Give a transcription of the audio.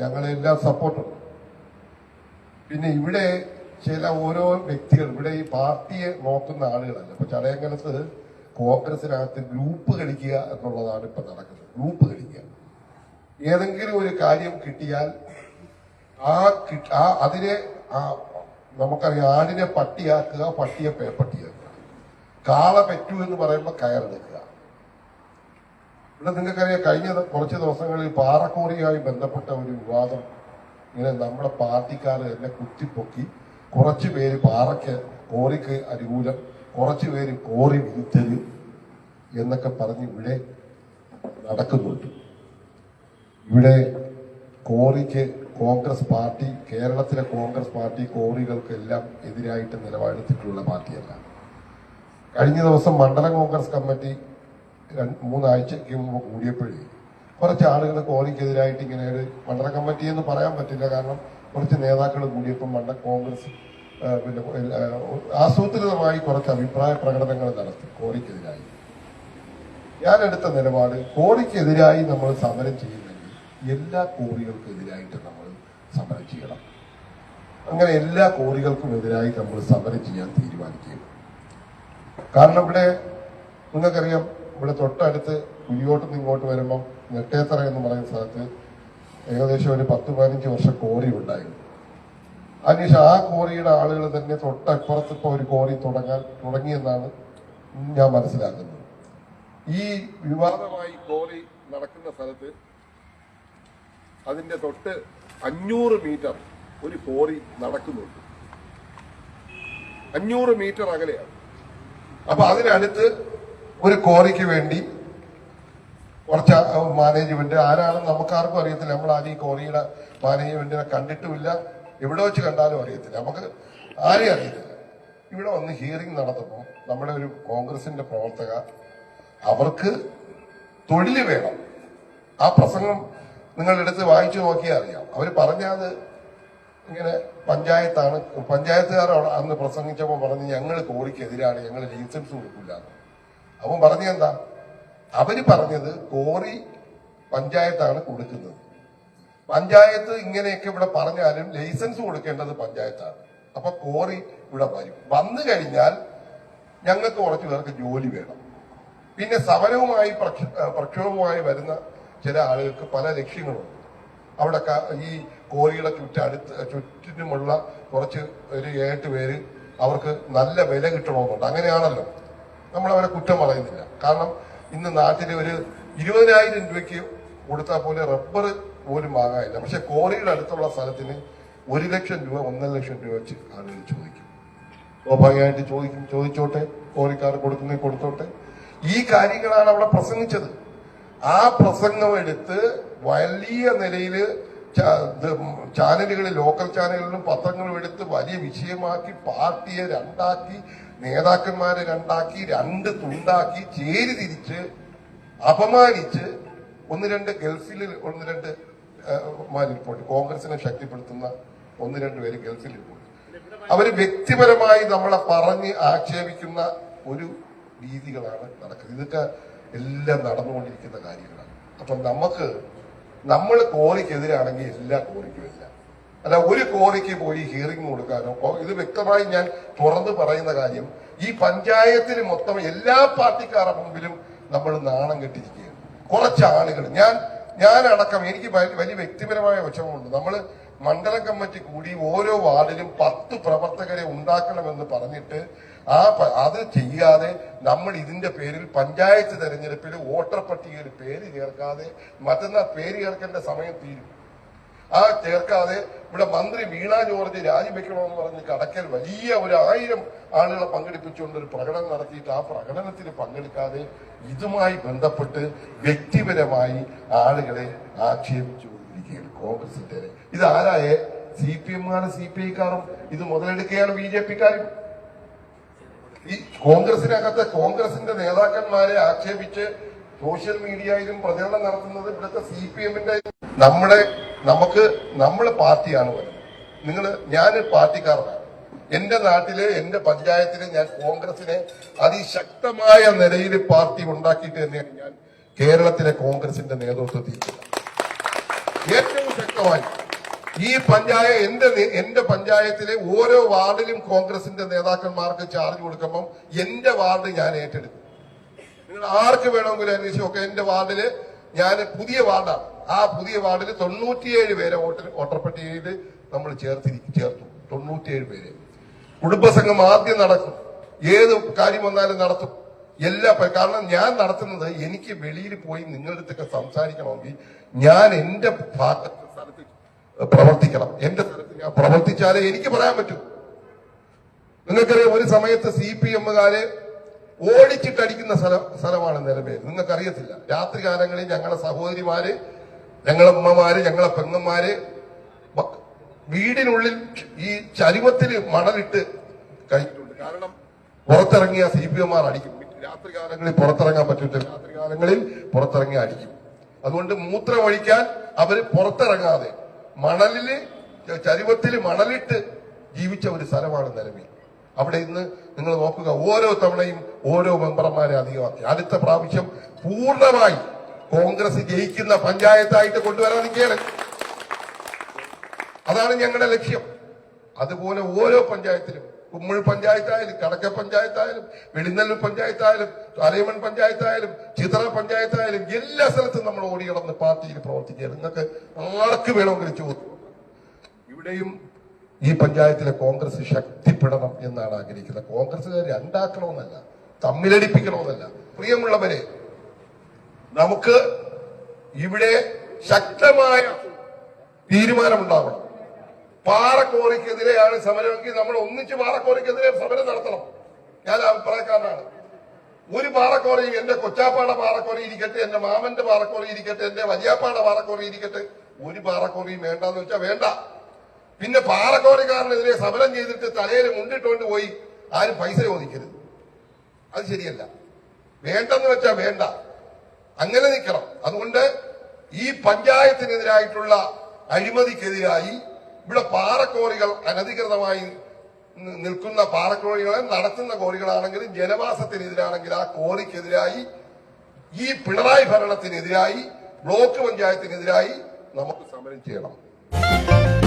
ഞങ്ങളെല്ലാം സപ്പോർട്ടും. പിന്നെ ഇവിടെ ചില ഓരോ വ്യക്തികൾ ഇവിടെ ഈ പാർട്ടിയെ നോക്കുന്ന ആളുകളല്ല. ഇപ്പൊ ചടയങ്കലത്ത് കോൺഗ്രസിനകത്ത് ഗ്രൂപ്പ് കളിക്കുക എന്നുള്ളതാണ് ഇപ്പൊ നടക്കുന്നത്. ഗ്രൂപ്പ് കളിക്കുക. ഏതെങ്കിലും ഒരു കാര്യം കിട്ടിയാൽ ആ ആ അതിനെ ആ നമുക്കറിയാം ആടിനെ പട്ടിയാക്കുക പട്ടിയെ പേപ്പട്ടിയാക്കുക കാള പെറ്റു എന്ന് പറയുമ്പോൾ കയറെടുക്കുക ഇവിടെ നിങ്ങൾക്കറിയാം കഴിഞ്ഞ കുറച്ച് ദിവസങ്ങളിൽ പാറക്കോറിയുമായി ബന്ധപ്പെട്ട ഒരു വിവാദം. ഇങ്ങനെ നമ്മുടെ പാർട്ടിക്കാർ എന്നെ കുത്തിപ്പൊക്കി കുറച്ച് പേര് പാറയ്ക്ക് കോറിക്ക് അനുകൂലം കുറച്ച് പേര് കോറി വിരുദ്ധര് എന്നൊക്കെ പറഞ്ഞ് ഇവിടെ നടക്കുന്നുണ്ട്. ഇവിടെ കോറിക്ക് കോൺഗ്രസ് പാർട്ടി കേരളത്തിലെ കോൺഗ്രസ് പാർട്ടി കോറികൾക്കെല്ലാം എതിരായിട്ട് നിലപാടെടുത്തിട്ടുള്ള പാർട്ടിയല്ല. കഴിഞ്ഞ ദിവസം മണ്ഡലം കോൺഗ്രസ് കമ്മിറ്റി മൂന്നാഴ്ചയ്ക്ക് മുമ്പ് കൂടിയപ്പോഴേ കുറച്ച് ആളുകൾ കോറിക്കെതിരായിട്ട് ഇങ്ങനെ ഒരു മണ്ഡല കമ്മിറ്റി എന്ന് പറയാൻ പറ്റില്ല. കാരണം കുറച്ച് നേതാക്കൾ കൂടിയപ്പോൾ മണ്ഡല കോൺഗ്രസ് പിന്നെ ആസൂത്രിതമായി കുറച്ച് അഭിപ്രായ പ്രകടനങ്ങൾ നടത്തി കോറിക്കെതിരായി ഞാൻ എടുത്ത നിലപാട് കോറിക്കെതിരായി നമ്മൾ സമരം ചെയ്യുന്നെങ്കിൽ എല്ലാ കോറികൾക്കെതിരായിട്ട് നമ്മൾ സമരം ചെയ്യണം. അങ്ങനെ എല്ലാ കോറികൾക്കും എതിരായി നമ്മൾ സമരം ചെയ്യാൻ തീരുമാനിക്കുകയും കാരണം ഇവിടെ നിങ്ങൾക്കറിയാം ഇവിടെ തൊട്ടടുത്ത് കുഴിയോട്ട് നിന്ന് ഇങ്ങോട്ട് വരുമ്പം നെട്ടേത്തറ എന്ന് പറയുന്ന സ്ഥലത്ത് ഏകദേശം ഒരു പത്ത് പതിനഞ്ച് വർഷം കോറി ഉണ്ടായിരുന്നു അതിനുശേഷം ആ കോറിയുടെ ആളുകൾ തന്നെ തൊട്ടപ്പുറത്ത് ഇപ്പോൾ ഒരു കോറി തുടങ്ങാൻ തുടങ്ങിയെന്നാണ് ഞാൻ മനസ്സിലാക്കുന്നത്. ഈ വിവാദമായി കോറി നടക്കുന്ന സ്ഥലത്ത് അതിന്റെ തൊട്ട് അഞ്ഞൂറ് മീറ്റർ ഒരു കോറി നടക്കുന്നുണ്ട്. അഞ്ഞൂറ് മീറ്റർ അകലെയാണ്. അപ്പൊ അതിനടുത്ത് ഒരു കോറിക്ക് വേണ്ടി കുറച്ച് മാനേജ്മെന്റ് ആരാണെന്ന് നമുക്കാർക്കും അറിയത്തില്ല. നമ്മൾ ആരും ഈ കോറിയുടെ മാനേജ്മെന്റിനെ കണ്ടിട്ടുമില്ല. എവിടെ വെച്ച് കണ്ടാലും അറിയത്തില്ല. നമുക്ക് ആരെയും അറിയത്തില്ല. ഇവിടെ വന്ന് ഹിയറിംഗ് നടത്തുമ്പോൾ നമ്മുടെ ഒരു കോൺഗ്രസിന്റെ പ്രവർത്തക അവർക്ക് തൊഴിൽ വേണം. ആ പ്രസംഗം നിങ്ങളെടുത്ത് വായിച്ചു നോക്കിയാൽ അറിയാം. അവർ പറഞ്ഞത് ഇങ്ങനെ പഞ്ചായത്താണ്. പഞ്ചായത്തുകാർ അന്ന് പ്രസംഗിച്ചപ്പോൾ പറഞ്ഞ് ഞങ്ങൾ കോറിക്കെതിരാണ് ഞങ്ങൾ ലൈസൻസ് കൊടുക്കില്ല അവൻ പറഞ്ഞ എന്താ അവർ പറഞ്ഞത് കോറി പഞ്ചായത്താണ് കൊടുക്കുന്നത്. പഞ്ചായത്ത് ഇങ്ങനെയൊക്കെ ഇവിടെ പറഞ്ഞാലും ലൈസൻസ് കൊടുക്കേണ്ടത് പഞ്ചായത്താണ്. അപ്പൊ കോറി ഇവിടെ വരും. വന്നു കഴിഞ്ഞാൽ ഞങ്ങൾക്ക് കുറച്ച് പേർക്ക് ജോലി വേണം. പിന്നെ സമരവുമായി പ്രക്ഷ- പ്രക്ഷോഭവുമായി വരുന്ന ചില ആളുകൾക്ക് പല ലക്ഷ്യങ്ങളുണ്ട്. അവിടെ ഈ കോറിയുടെ ചുറ്റടുത്ത് ചുറ്റിനുമുള്ള കുറച്ച് ഒരു ഏട്ട് പേര് അവർക്ക് നല്ല വില കിട്ടണമെന്നുണ്ട്. അങ്ങനെയാണല്ലോ. നമ്മൾ അവരെ കുറ്റം പറയുന്നില്ല. കാരണം ഇന്ന് നാട്ടിൽ ഒരു ഇരുപതിനായിരം രൂപയ്ക്ക് കൊടുത്താൽ പോലെ റബ്ബർ പോലും വാങ്ങാനില്ല. പക്ഷെ കോറിയുടെ അടുത്തുള്ള സ്ഥലത്തിന് ഒരു ലക്ഷം രൂപ ഒന്നര ലക്ഷം രൂപ വെച്ച് ആളുകൾ ചോദിക്കും. സ്വാഭാവികമായിട്ട് ചോദിക്കും. ചോദിച്ചോട്ടെ കോറിക്കാർ കൊടുക്കുന്നേ കൊടുത്തോട്ടെ. ഈ കാര്യങ്ങളാണ് അവിടെ പ്രസംഗിച്ചത്. ആ പ്രസംഗം എടുത്ത് വലിയ നിലയിൽ ചാനലുകളിൽ ലോക്കൽ ചാനലുകളിലും പത്രങ്ങളും എടുത്ത് വലിയ വിഷയമാക്കി പാർട്ടിയെ രണ്ടാക്കി നേതാക്കന്മാരെ രണ്ടാക്കി രണ്ട് തുണ്ടാക്കി ചേരി തിരിച്ച് അപമാനിച്ച് ഒന്ന് രണ്ട് ഗൾഫിൽ ഒന്ന് രണ്ട് മാരിൽ പോയി കോൺഗ്രസിനെ ശക്തിപ്പെടുത്തുന്ന ഒന്ന് രണ്ട് പേര് ഗൾഫിൽ പോയി അവർ വ്യക്തിപരമായി നമ്മളെ പറഞ്ഞ് ആക്ഷേപിക്കുന്ന ഒരു രീതികളാണ് നടക്കുന്നത്. ഇതൊക്കെ എല്ലാം നടന്നുകൊണ്ടിരിക്കുന്ന കാര്യങ്ങളാണ്. അപ്പൊ നമുക്ക് നമ്മൾ കോറിക്കെതിരാണെങ്കിൽ എല്ലാ കോറിക്കും ഇല്ല. അല്ല ഒരു കോറിക്ക് പോയി ഹിയറിംഗ് കൊടുക്കാനോ ഇത് വ്യക്തമായി ഞാൻ തുറന്നു പറയുന്ന കാര്യം ഈ പഞ്ചായത്തിന് മൊത്തം എല്ലാ പാർട്ടിക്കാരുടെ മുമ്പിലും നമ്മൾ നാണം കെട്ടിരിക്കുകയാണ്. കുറച്ച് ആളുകൾ ഞാൻ അടക്കം എനിക്ക് വലിയ വ്യക്തിപരമായ വിഷമമുണ്ട് നമ്മൾ മണ്ഡലം കമ്മിറ്റി കൂടി ഓരോ വാർഡിലും പത്ത് പ്രവർത്തകരെ ഉണ്ടാക്കണമെന്ന് പറഞ്ഞിട്ട് ആ അത് ചെയ്യാതെ നമ്മൾ ഇതിന്റെ പേരിൽ പഞ്ചായത്ത് തെരഞ്ഞെടുപ്പിൽ വോട്ടർ പട്ടികയിൽ പേര് ചേർക്കാതെ മറ്റന്നാൾ പേര് ചേർക്കേണ്ട സമയം തീരും. ആ ചേർക്കാതെ ഇവിടെ മന്ത്രി വീണ ജോർജ് രാജിവെക്കണമെന്ന് പറഞ്ഞ് കടക്കൽ വലിയ ഒരു ആയിരം ആളുകളെ പങ്കെടുപ്പിച്ചുകൊണ്ട് ഒരു പ്രകടനം നടത്തിയിട്ട് ആ പ്രകടനത്തിൽ പങ്കെടുക്കാതെ ഇതുമായി ബന്ധപ്പെട്ട് വ്യക്തിപരമായി ആളുകളെ ആക്ഷേപിച്ചുകൊണ്ടിരിക്കുകയാണ് കോൺഗ്രസിന്റെ ഇത് ആരായ സി പി എമ്മുകാരും സി പി ഐക്കാരും ഇത് മുതലെടുക്കുകയാണ് ബി ജെ പിക്കാരും. ഈ കോൺഗ്രസിനകത്ത് കോൺഗ്രസിന്റെ നേതാക്കന്മാരെ ആക്ഷേപിച്ച് സോഷ്യൽ മീഡിയയിലും പ്രചരണം നടത്തുന്നത് ഇവിടുത്തെ സി പി എമ്മിന്റെ നമ്മുടെ നമുക്ക് നമ്മളെ പാർട്ടിയാണ് വരുന്നത് നിങ്ങൾ ഞാൻ പാർട്ടിക്കാരനാണ്. എന്റെ നാട്ടിലെ എന്റെ പഞ്ചായത്തിലെ ഞാൻ കോൺഗ്രസിനെ അതിശക്തമായ നിലയിൽ പാർട്ടി ഉണ്ടാക്കിയിട്ട് തന്നെയാണ് ഞാൻ കേരളത്തിലെ കോൺഗ്രസിന്റെ നേതൃത്വത്തിൽ. ഏറ്റവും ശക്തമായി. ഈ പഞ്ചായത്ത് എന്റെ എന്റെ പഞ്ചായത്തിലെ ഓരോ വാർഡിലും കോൺഗ്രസിന്റെ നേതാക്കന്മാർക്ക് ചാർജ് കൊടുക്കുമ്പം എന്റെ വാർഡ് ഞാൻ ഏറ്റെടുക്കും. നിങ്ങൾ ആർക്ക് വേണമെങ്കിലും അന്വേഷിച്ചു ഒക്കെ എന്റെ വാർഡിൽ ഞാൻ പുതിയ വാർഡാണ്. ആ പുതിയ വാർഡിൽ തൊണ്ണൂറ്റിയേഴ് പേരെ വോട്ടർ വോട്ടർപട്ടികയിൽ നമ്മൾ ചേർത്തിരി ചേർത്തു. തൊണ്ണൂറ്റിയേഴ് പേരെ. കുടുംബസംഘം ആദ്യം നടക്കും. ഏത് കാര്യം വന്നാലും നടത്തും. എല്ലാ കാരണം ഞാൻ നടത്തുന്നത് എനിക്ക് വെളിയിൽ പോയി നിങ്ങളുടെ അടുത്തൊക്കെ സംസാരിക്കണമെങ്കിൽ ഞാൻ എന്റെ ഭാഗത്ത് പ്രവർത്തിക്കണം. എന്റെ തരത്തിൽ ഞാൻ പ്രവർത്തിച്ചാലേ എനിക്ക് പറയാൻ പറ്റൂ. നിങ്ങൾക്കറിയാം ഒരു സമയത്ത് സി പി എമ്മുകാരെ ഓടിച്ചിട്ടടിക്കുന്ന സ്ഥലം സ്ഥലമാണ് നിലമേൽ നിങ്ങൾക്കറിയത്തില്ല. രാത്രി കാലങ്ങളിൽ ഞങ്ങളെ സഹോദരിമാര് ഞങ്ങളെ ഉമ്മമാര് ഞങ്ങളെ പെങ്ങന്മാര് വീടിനുള്ളിൽ ഈ ചരുവത്തിൽ മണലിട്ട് കഴിഞ്ഞിട്ടുണ്ട്. കാരണം പുറത്തിറങ്ങിയ സി പി എമ്മാർ അടിക്കും. രാത്രി കാലങ്ങളിൽ പുറത്തിറങ്ങാൻ പറ്റില്ല രാത്രി കാലങ്ങളിൽ പുറത്തിറങ്ങി അടിക്കും. അതുകൊണ്ട് മൂത്രമൊഴിക്കാൻ അവർ പുറത്തിറങ്ങാതെ മണലിൽ ചരിവത്തിൽ മണലിട്ട് ജീവിച്ച ഒരു സ്ഥലമാണ് നിലവിൽ. അവിടെ ഇന്ന് നിങ്ങൾ നോക്കുക ഓരോ തവണയും ഓരോ മെമ്പർമാരെ അധികമാക്കി അടുത്ത പ്രാവശ്യം പൂർണമായി കോൺഗ്രസ് ജയിക്കുന്ന പഞ്ചായത്തായിട്ട് കൊണ്ടുവരാൻ നിൽക്കുകയാണ്. അതാണ് ഞങ്ങളുടെ ലക്ഷ്യം. അതുപോലെ ഓരോ പഞ്ചായത്തിലും കുമ്മൾ പഞ്ചായത്തായാലും കടക്ക പഞ്ചായത്തായാലും വെളിനല്ലൂർ പഞ്ചായത്തായാലും അലയമൺ പഞ്ചായത്തായാലും ചിത്ര പഞ്ചായത്തായാലും എല്ലാ സ്ഥലത്തും നമ്മൾ ഓടി കടന്ന് പാർട്ടിയിൽ പ്രവർത്തിക്കുക. നിങ്ങൾക്ക് ആർക്ക് വേണമെങ്കിലും ചോദിക്കും ഇവിടെയും ഈ പഞ്ചായത്തിലെ കോൺഗ്രസ് ശക്തിപ്പെടണം എന്നാണ് ആഗ്രഹിക്കുന്നത്. കോൺഗ്രസ്സുകാർ രണ്ടാക്കണമെന്നല്ല തമ്മിലടിപ്പിക്കണമെന്നല്ല. പ്രിയമുള്ളവരെ നമുക്ക് ഇവിടെ ശക്തമായ തീരുമാനമുണ്ടാവണം. പാറക്കോറിക്കെതിരെയാണ് സമരമെങ്കിൽ നമ്മൾ ഒന്നിച്ച് പാറക്കോറിക്കെതിരെ സമരം നടത്തണം. ഞാൻ അഭിപ്രായക്കാരനാണ്. ഒരു പാറക്കോറി എന്റെ കൊച്ചാപ്പാട പാറക്കോറി ഇരിക്കട്ടെ എന്റെ മാമന്റെ പാറക്കോറി ഇരിക്കട്ടെ എന്റെ വലിയാപ്പാട പാറക്കോറി ഇരിക്കട്ടെ ഒരു പാറക്കോറിയും വേണ്ടെന്ന് വെച്ചാൽ വേണ്ട. പിന്നെ പാറക്കോറിക്കാരനെതിരെ സമരം ചെയ്തിട്ട് തലയിൽ മുണ്ടിട്ടുകൊണ്ട് പോയി ആരും പൈസ ചോദിക്കരുത്. അത് ശരിയല്ല. വേണ്ടെന്ന് വെച്ചാൽ വേണ്ട. അങ്ങനെ നിൽക്കണം അതുകൊണ്ട് ഈ പഞ്ചായത്തിനെതിരായിട്ടുള്ള അഴിമതിക്കെതിരായി ഇവിടെ പാറക്കോറികൾ അനധികൃതമായി നിൽക്കുന്ന പാറക്കോറികളെ നടത്തുന്ന കോറികളാണെങ്കിലും ജനവാസത്തിനെതിരാണെങ്കിൽ ആ കോറിക്കെതിരായി ഈ പിണറായി ഭരണത്തിനെതിരായി ബ്ലോക്ക് പഞ്ചായത്തിനെതിരായി നമുക്ക് സമരം ചെയ്യണം.